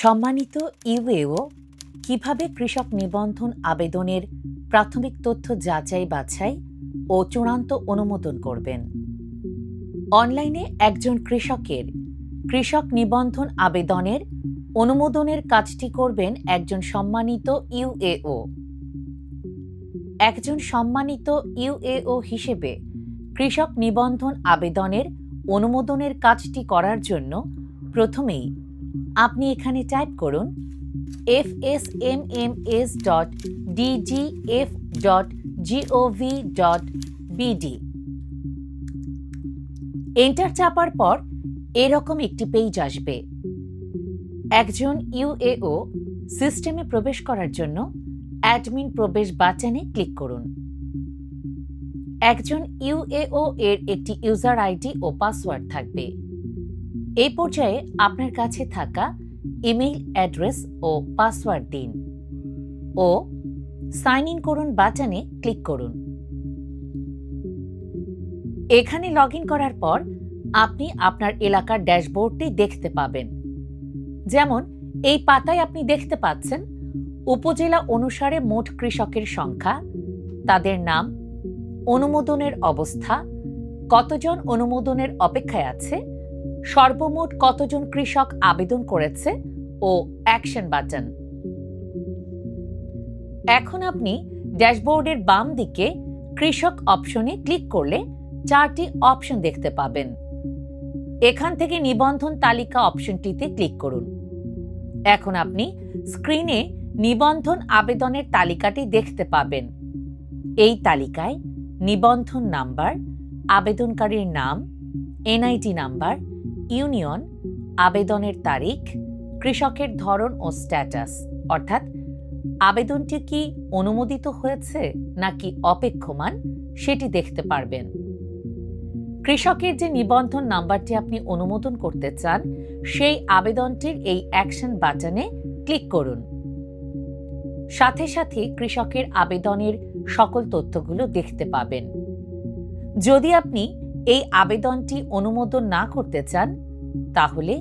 সম্মানিত ইউএও, কীভাবে কৃষক নিবন্ধন আবেদনের প্রাথমিক তথ্য যাচাই বাছাই ও চূড়ান্ত অনুমোদন করবেন? অনলাইনে একজন কৃষকের কৃষক নিবন্ধন আবেদনের অনুমোদনের কাজটি করবেন একজন সম্মানিত ইউএও। একজন সম্মানিত ইউএও হিসেবে কৃষক নিবন্ধন আবেদনের অনুমোদনের কাজটি করার জন্য প্রথমেই আপনি এখানে টাইপ করুন F S M M S dot DGF dot GOV dot BD enter চাপার পর এরকম একটি পেজ আসবে। একজন ইউএও সিস্টেমে প্রবেশ করার জন্য অ্যাডমিন প্রবেশ বাটনে ক্লিক করুন। একজন ইউএও এর একটি ইউজার আইডি ও পাসওয়ার্ড থাকবে। এই পর্যায়ে আপনার কাছে থাকা ইমেইল অ্যাড্রেস ও পাসওয়ার্ড দিন ও সাইন ইন করুন বাটনে ক্লিক করুন। এখানে লগ করার পর আপনি আপনার এলাকার ড্যাশবোর্ডটি দেখতে পাবেন। যেমন, এই পাতায় আপনি দেখতে পাচ্ছেন উপজেলা অনুসারে মোট কৃষকের সংখ্যা, তাদের নাম, অনুমোদনের অবস্থা, কতজন অনুমোদনের অপেক্ষায় আছে সর্বমোট কতজন কৃষক আবেদন করেছে ও অ্যাকশন বাটন? এখন আপনি ড্যাশবোর্ডের বাম দিকে কৃষক অপশনে ক্লিক করলে চারটি অপশন দেখতে পাবেন। এখান থেকে নিবন্ধন তালিকা অপশনটিতে ক্লিক করুন। এখন আপনি স্ক্রিনে নিবন্ধন আবেদনের তালিকাটি দেখতে পাবেন। এই তালিকায় নিবন্ধন নাম্বার, আবেদনকারীর নাম এনআইটি নাম্বার ইউনিয়ন, আবেদনের তারিখ, কৃষকের ধরন ও স্ট্যাটাস। অর্থাৎ, আবেদনটি কি অনুমোদিত হয়েছে নাকি অপেক্ষমান সেটি দেখতে পারবেন। কৃষকের যে নিবন্ধন নাম্বারটি আপনি অনুমোদন করতে চান, সেই আবেদনটির এই অ্যাকশন বাটনে ক্লিক করুন। সাথে সাথে কৃষকের আবেদনের সকল তথ্যগুলো দেখতে পাবেন। যদি আপনি এই আবেদনটি অনুমোদন না করতে চান, তাহলে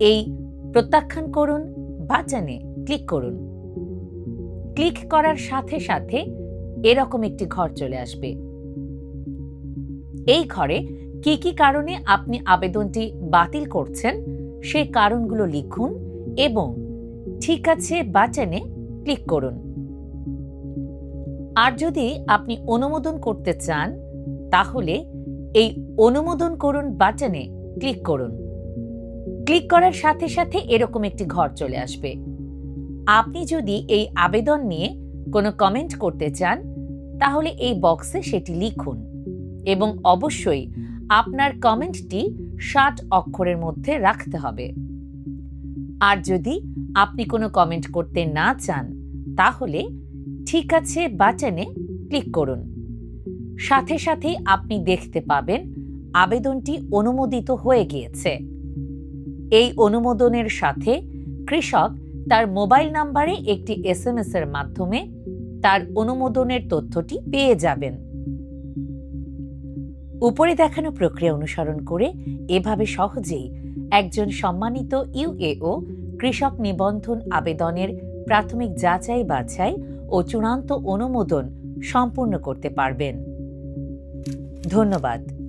এই প্রত্যাখ্যান করুন বাটনে ক্লিক করুন। ক্লিক করার সাথে সাথে এরকম একটি ঘর চলে আসবে। এই ঘরে কি কি কারণে আপনি আবেদনটি বাতিল করছেন, সেই কারণগুলো লিখুন এবং ঠিক আছে বাটনে ক্লিক করুন। আর যদি আপনি অনুমোদন করতে চান, তাহলে এই অনুমোদন করুন বাটনে ক্লিক করুন। ক্লিক করার সাথে সাথে এরকম একটি ঘর চলে আসবে। আপনি যদি এই আবেদন নিয়ে কোনো কমেন্ট করতে চান, তাহলে এই বক্সে সেটি লিখুন এবং অবশ্যই আপনার কমেন্টটি ষাট অক্ষরের মধ্যে রাখতে হবে। আর যদি আপনি কোনো কমেন্ট করতে না চান, তাহলে ঠিক আছে বাটনে ক্লিক করুন। সাথে সাথেই আপনি দেখতে পাবেন আবেদনটি অনুমোদিত হয়ে গিয়েছে। এই অনুমোদনের সাথে কৃষক তার মোবাইল নাম্বারে একটি এসএমএস এর মাধ্যমে তার অনুমোদনের তথ্যটি পেয়ে যাবেন। উপরে দেখানো প্রক্রিয়া অনুসরণ করে এভাবে সহজেই একজন সম্মানিত ইউএও কৃষক নিবন্ধন আবেদনের প্রাথমিক যাচাই বাছাই ও চূড়ান্ত অনুমোদন সম্পূর্ণ করতে পারবেন। ধন্যবাদ।